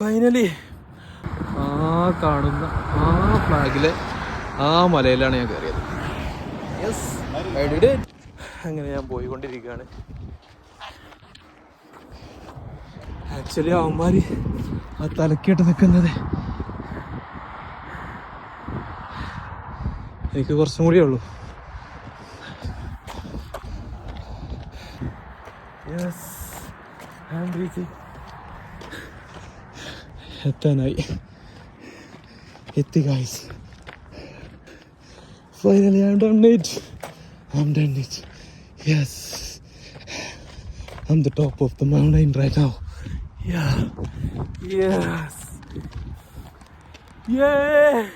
Finally ആ കാണുന്ന ആ ഫ്ലാഗിലെ ആ മലയിലാണ് ഞാൻ കയറിയത് യെസ് ഐ ഡിഡ് ഇറ്റ് അങ്ങനെ ഞാൻ പോയിക്കൊണ്ടിരിക്കുകയാണ്. ആക്ച്വലി അവന്മാര് ആ തലക്കിട്ട് നിൽക്കുന്നത് എനിക്ക് കുറച്ചും കൂടിയേ ഉള്ളൂ. Yes I am reaching എത്താനായി എത്തി guys finally I done it I am done it yes I'm the top of the mountain right now. Yeah. Yes. Yeah.